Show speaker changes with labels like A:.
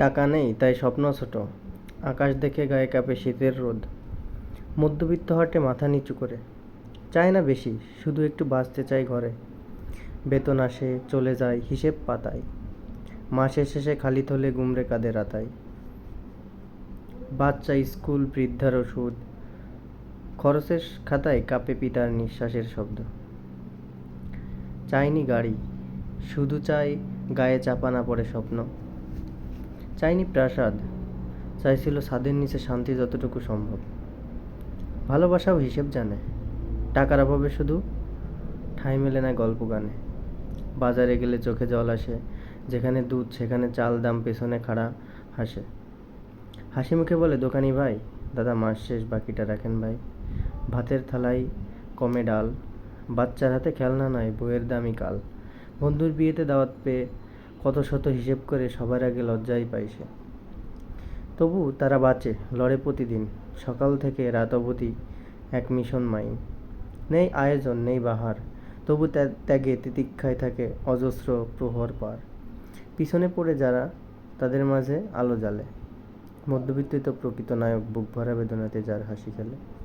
A: টাকা নেই, তাই স্বপ্ন ছোট। আকাশ দেখে গায়ে কাঁপে শীতের রোদ। মধ্যবিত্ত হাটে মাথা নিচু করে। চায় না বেশি, শুধু একটু বাঁচতে চাই ঘরে। বেতন আসে, চলে যায় হিসেব পাতায়। মাসের শেষে খালি থলে গুমরে কাঁদে রাতায়। বাচ্চা, স্কুল, বৃদ্ধার ওষুধ। খরচের খাতায় কাঁপে পিতার নিঃশ্বাসের শব্দ। চাইনি গাড়ি। শুধু চাই গায়ে চাপা না পড়ে স্বপ্ন। চাইনি প্রাসাদ, চাইছিল ছাদের নিচে শান্তি যতটুকু সম্ভব। ভালোবাসাও হিসেব জানে, টাকার অভাবে শুধু ঠাঁই মেলে না গল্প গানে। বাজারে গেলে চোখে জল আসে, যেখানে দুধ সেখানে চাল, দাম পেছনে খাড়া হাসে। হাসি মুখে বলে, দোকানি ভাই, দাদা মাস শেষ, বাকিটা রাখেন ভাই। ভাতের থালায় কমে ডাল, বাচ্চার হাতে খেলনা নয়, বইয়ের দামি কাল। বন্ধুর বিয়েতে দাওয়াত পেয়ে কত শত হিসেব করে সবার আগে লজ্জাই পায় সে। তবু তারা বাঁচে, লড়ে প্রতিদিন। সকাল থেকে রাত অবধি এক মিশন মাইন। নেই আয়োজন, নেই বাহার। তবু ত্যাগ- তিতিক্ষায় থাকে অজস্র প্রহর পার। পিছনে পড়ে যারা, তাদের মাঝে আলো জ্বালে। মধ্যবিত্তই তো প্রকৃত নায়ক বুক ভরা বেদনাতে যার হাসি খেলে।